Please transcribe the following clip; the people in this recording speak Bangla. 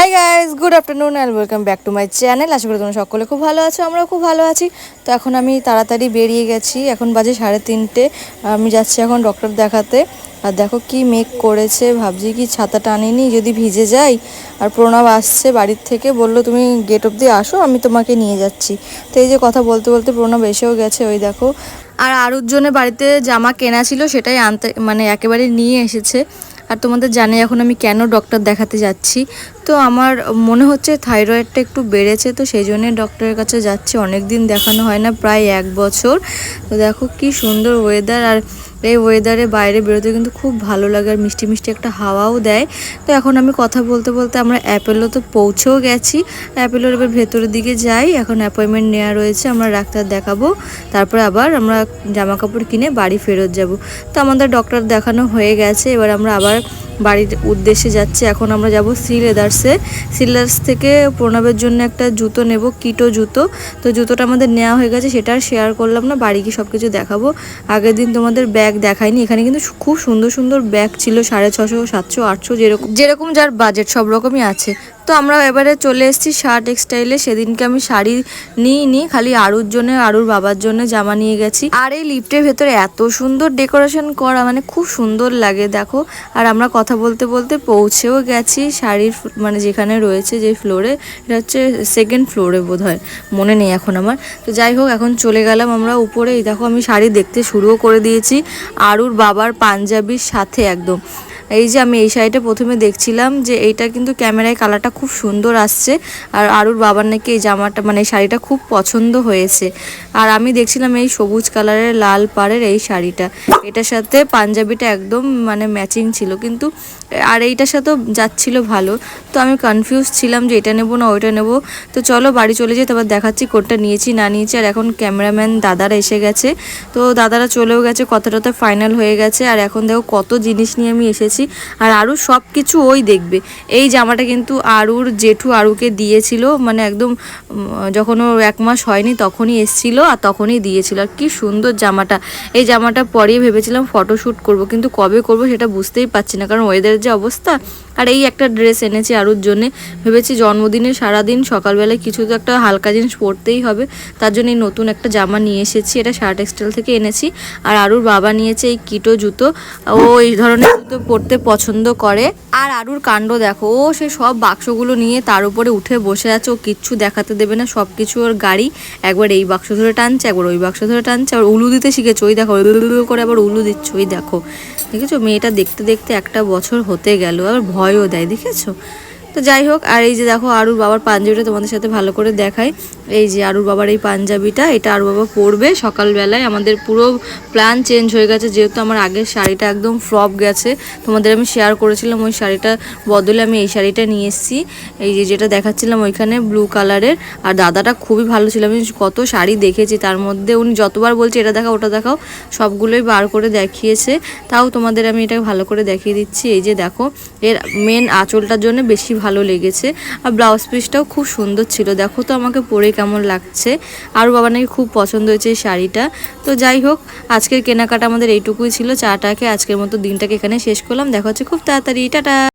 Hi guys good afternoon and welcome back to my channel আশা করি তোমরা সকলে খুব ভালো আছো, আমরাও খুব ভালো আছি। তো এখন আমি তাড়াতাড়ি বেরিয়ে গেছি। এখন বাজে সাড়ে তিনটে। আমি যাচ্ছি এখন ডক্টর দেখাতে। আর দেখো কি মেঘ করেছে, ভাবছি কি ছাতা টানিনি, যদি ভিজে যাই। আর প্রণব আসছে বাড়ির থেকে, বলল, তুমি গেট অব্দি আসো, আমি তোমাকে নিয়ে যাচ্ছি। তো এই যে কথা বলতে বলতে প্রণব এসেও গেছে, ওই দেখো। আর আরুর জন্য বাড়িতে জামা কেনা ছিল, সেটাই আনতে মানে একেবারে নিয়ে এসেছে। আর তোমাদের জানে এখন আমি কেন ডক্টর দেখাতে যাচ্ছি। তো আমার মনে হচ্ছে থাইরয়েডটা একটু বেড়েছে, তো সেই জন্যে ডক্টরের কাছে যাচ্ছি। অনেক দিন দেখানো হয় না, প্রায় এক বছর। তো দেখো কি সুন্দর ওয়েদার আর এই ওয়েদারে বাইরে বেরোতে কিন্তু খুব ভালো লাগে, আর মিষ্টি মিষ্টি একটা হাওয়াও দেয়। তো এখন আমি কথা বলতে বলতে আমরা অ্যাপেলো তো পৌঁছেও গেছি। অ্যাপেলোর এবার ভেতরের দিকে যাই, এখন অ্যাপয়েন্টমেন্ট নেওয়া রয়েছে, আমরা ডাক্তার দেখাবো। তারপরে আবার আমরা জামা কাপড় কিনে বাড়ি ফেরত যাব। তো আমাদের ডক্টর দেখানো হয়ে গেছে, এবার আমরা আবার বাড়ির উদ্দেশ্যে যাচ্ছে। এখন আমরা যাব সি লেদার্সে সি লেদার্স থেকে প্রণবের জন্য একটা জুতো নেব, কিটো জুতো। তো জুতোটা আমাদের নেওয়া হয়ে গেছে, সেটা আর শেয়ার করলাম না, বাড়ি গিয়ে সব কিছু দেখাবো। আগের দিন তোমাদের ব্যাগ দেখায়নি এখানে কিন্তু খুব সুন্দর সুন্দর ব্যাগ ছিল, সাড়ে ছশো সাতশো, আটশো যেরকম যেরকম যার বাজেট সব রকমই আছে। তো আমরা এবারে চলে এসেছি শার্ট টেক্সটাইলে সেদিনকে আমি শাড়ি নিই নি, খালি আরুর জন্য, আরুর বাবার জন্য জামা নিয়ে গেছি। আর এই লিফটের ভেতরে এত সুন্দর ডেকোরেশন করা মানে খুব সুন্দর লাগে, দেখো। আর আমরা কথা বলতে বলতে পৌঁছেও গেছি শাড়ির মানে যেখানে রয়েছে যে ফ্লোরে, এটা হচ্ছে সেকেন্ড ফ্লোরে বোধ হয় মনে নেই এখন আমার। তো যাই হোক, এখন চলে গেলাম আমরা উপরে। এই দেখো, আমি শাড়ি দেখতে শুরুও করে দিয়েছি। আরুর বাবার পাঞ্জাবির সাথে একদম। এই যে আমি এই শাড়িটা প্রথমে দেখছিলাম যে এইটা কিন্তু ক্যামেরায় কালারটা খুব সুন্দর আসছে। আর আরুর বাবার নাকি এই জামাটা মানে শাড়িটা খুব পছন্দ হয়েছে। আর আমি দেখছিলাম এই সবুজ কালারের লাল পাড়ের এই শাড়িটা। এটার সাথে পাঞ্জাবিটা একদম মানে ম্যাচিং ছিল, কিন্তু আর এইটার সাথেও যাচ্ছিল ভালো। তো আমি কনফিউজ ছিলাম যে এটা নেব না, ওইটা নেব। তো চলো বাড়ি চলে যাই, তারপর দেখাচ্ছি কোনটা নিয়েছি, না নিয়েছি। আর এখন ক্যামেরাম্যান দাদারা এসে গেছে। তো দাদারা চলেও গেছে কথাটাতে ফাইনাল হয়ে গেছে। আর এখন দেখো কত জিনিস নিয়ে আমি এসেছি। আর আরু সব কিছু ওই দেখবে। এই জামাটা কিন্তু আরুর জেঠু আরুকে দিয়েছিল মানে একদম যখন ওর এক মাস হয়নি তখনই এসছিল আর তখনই দিয়েছিল। আর কি সুন্দর জামাটা। এই জামাটা পরেই ভেবেছিলাম ফটোশ্যুট করব, কিন্তু কবে করব সেটা বুঝতেই পারছি না, কারণ ওয়েদারের যে অবস্থা আর এই একটা ড্রেস এনেছি আরুর জন্যে। ভেবেছি জন্মদিনে সারাদিন সকালবেলায় কিছু তো একটা হালকা জিনিস পরতেই হবে। তার জন্য এই নতুন একটা জামা নিয়ে এসেছি, এটা শার্ট টেক্সটাইল থেকে এনেছি। আর আরুর বাবা নিয়েছে এই কিটো জুতো। ও এই ধরনের জুতো পরতে পছন্দ করে। আর আরুর কাণ্ড দেখো, ও সে সব বাক্সগুলো নিয়ে তার উপরে উঠে বসে আছে। ও কিচ্ছু দেখাতে দেবে না সব কিছু ওর গাড়ি। একবার এই বাক্স ধরে টানছে, একবার ওই বাক্স ধরে টানছে। আবার উলু দিতে শিখেছে, ওই দেখো করে আবার উলু দিচ্ছে, ওই দেখো। দেখেছ? মেয়েটা দেখতে দেখতে একটা বছর হতে গেল, আবার ভয়ও দেয় দেখেছ? তো যাই হোক, আর এই যে দেখো আরুর বাবার পাঞ্জাবিটা তোমাদের সাথে ভালো করে দেখাই। এই যে আরুর বাবার এই পাঞ্জাবিটা, এটা আরুর বাবা পরবে সকালবেলায়। আমাদের পুরো প্ল্যান চেঞ্জ হয়ে গেছে, যেহেতু আমার আগের শাড়িটা একদম ফ্লপ গেছে। তোমাদের আমি শেয়ার করেছিলাম ওই শাড়িটা বদলে আমি এই শাড়িটা নিয়ে এসেছি। এই যে যেটা দেখাচ্ছিলাম ওইখানে ব্লু কালারের আর দাদাটা খুবই ভালো ছিল, আমি কত শাড়ি দেখেছি। তার মধ্যে উনি যতবার বলছে, এটা দেখাও, ওটা দেখাও, সবগুলোই বার করে দেখিয়েছে। তাও তোমাদের আমি এটা ভালো করে দেখিয়ে দিচ্ছি। এই যে দেখো, এর মেন আঁচলটার জন্য বেশি ভালো লেগেছে। আর ব্লাউজ পিসটাও খুব সুন্দর ছিল। দেখো তো আমাকে পরে কেমন লাগছে। আর বাবা নাকি খুব পছন্দ হয়েছে এই শাড়িটা। তো যাই হোক, আজকের কেনাকাটা আমাদের এইটুকুই ছিল। চাটাকে আজকের মতো দিনটাকে এখানে শেষ করলাম। দেখা হচ্ছে খুব তাড়াতাড়ি। টাটা!